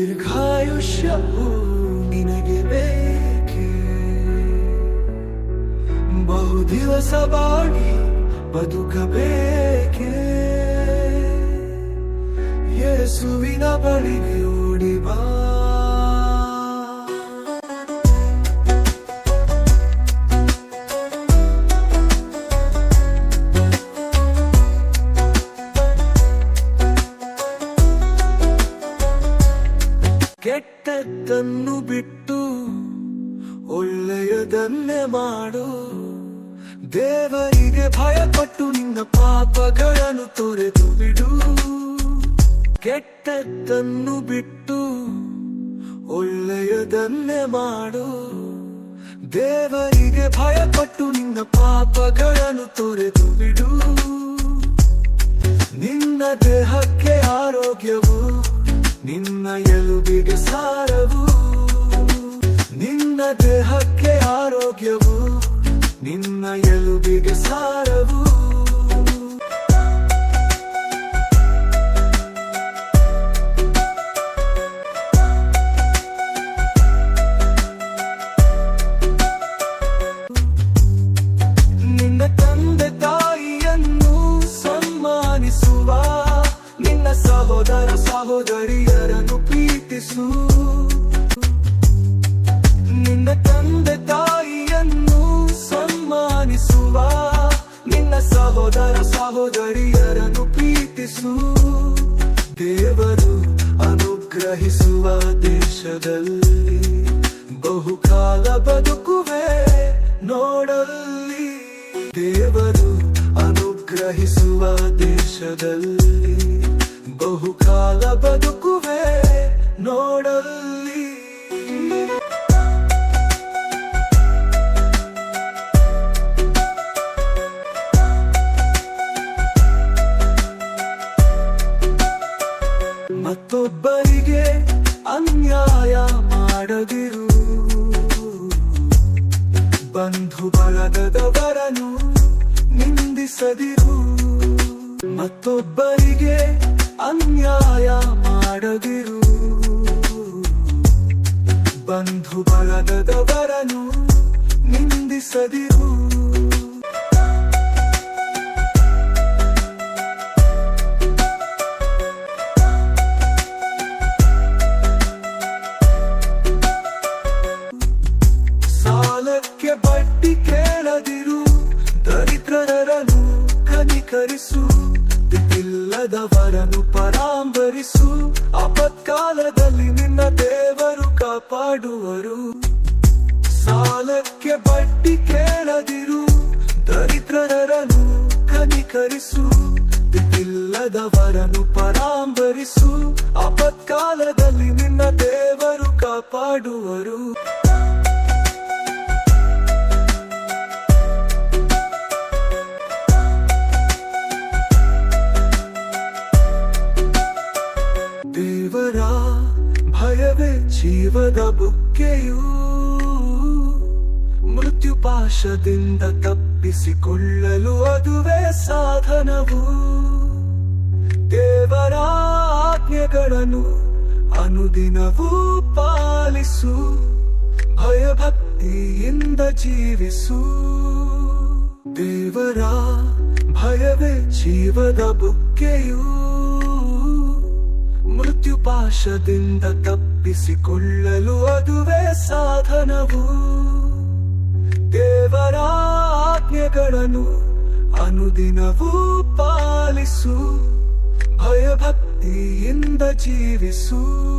ದೀರ್ಘಾಯುಷ್ಯವು ನಿನಗೆ ಬೇಕೆ? ಬಹು ದಿವಸ ಬಾಡಿ ಬದುಕಬೇಕೆ? ಯೇಸುವಿನ ಬಳಿಗೆ ಕೆಟ್ಟದ್ದನ್ನು ಬಿಟ್ಟು ಒಳ್ಳೆಯದನ್ನೇ ಮಾಡು. ದೇವರಿಗೆ ಭಯಪಟ್ಟು ನಿನ್ನ ಪಾಪಗಳನ್ನು ತೊರೆದು ಬಿಡು. ಕೆಟ್ಟದ್ದನ್ನು ಬಿಟ್ಟು ಒಳ್ಳೆಯದನ್ನೇ ಮಾಡು. ದೇವರಿಗೆ ಭಯಪಟ್ಟು ನಿನ್ನ ಪಾಪಗಳನ್ನು ತೊರೆದು ಬಿಡು. ನಿನ್ನ ಆರೋಗ್ಯವು ನಿನ್ನ ಎಲುಬಿಗೆ ಸಾರವು ನಿನ್ನ ದೇಹಕ್ಕೆ ಆರೋಗ್ಯವು ನಿನ್ನ ಎಲುಬಿಗೆ ಸಾರವು. ನಿನ್ನ ಸಹೋದರ ಸಹೋದರಿಯರನ್ನು ಪ್ರೀತಿಸು. ನಿನ್ನ ತಂದೆ ತಾಯಿಯನ್ನು ಸನ್ಮಾನಿಸುವ. ನಿನ್ನ ಸಹೋದರ ಸಹೋದರಿಯರನ್ನು ಪ್ರೀತಿಸು. ದೇವರು ಅನುಗ್ರಹಿಸುವ ದೇಶದಲ್ಲಿ ಬಹುಕಾಲ ಬದುಕುವೆ ನೋಡಲ್ಲಿ. ದೇವರು ಅನುಗ್ರಹಿಸುವ ದೇಶದಲ್ಲಿ ನಿಂದಿಸದಿರು ಮತ್ತೊಬ್ಬರಿಗೆ ಅನ್ಯಾಯ ಮಾಡದಿರು. ಬಂಧು ಬಳಗದವರನು ನಿಂದಿಸದಿರು. ಸಾಲಕ್ಕೆ ಬಡ್ಡಿ ಕನಿಕರಿಸು ವರನು ಪರಾಂಬರಿಸು. ಅಪತ್ಕಾಲದಲ್ಲಿ ನಿನ್ನ ದೇವರು ಕಾಪಾಡುವರು. ಸಾಲಕ್ಕೆ ಬಡ್ಡಿ ಕೇಳದಿರು, ದರಿದ್ರರನ್ನು ಕನಿಕರಿಸು. ವರನು ಪರಾಂಬರಿಸು ಅಪತ್ಕಾಲದಲ್ಲಿ ನಿನ್ನ ದೇವರು ಕಾಪಾಡುವರು. ಜೀವದ ಬುಕ್ಕೆಯು ಮೃತ್ಯು ಪಾಶದಿಂದ ತಪ್ಪಿಸಿಕೊಳ್ಳಲು ಅದುವೇ ಸಾಧನವು. ದೇವರ ಆಜ್ಞೆಗಳನ್ನು ಅನುದಿನವೂ ಪಾಲಿಸು, ಭಯಭಕ್ತಿಯಿಂದ ಜೀವಿಸು. ದೇವರ ಭಯವೇ ಜೀವದ ಬುಕ್ಕೆಯು ಮೃತ್ಯು ಪಾಶದಿಂದ ತಪ್ಪಿಸಿಕೊಳ್ಳಲು ಅದುವೇ ಸಾಧನವು. ದೇವರ ಆಜ್ಞೆಗಳನ್ನು ಅನುದಿನವೂ ಪಾಲಿಸು. ಭಯಭಕ್ತಿಯಿಂದ ಜೀವಿಸು.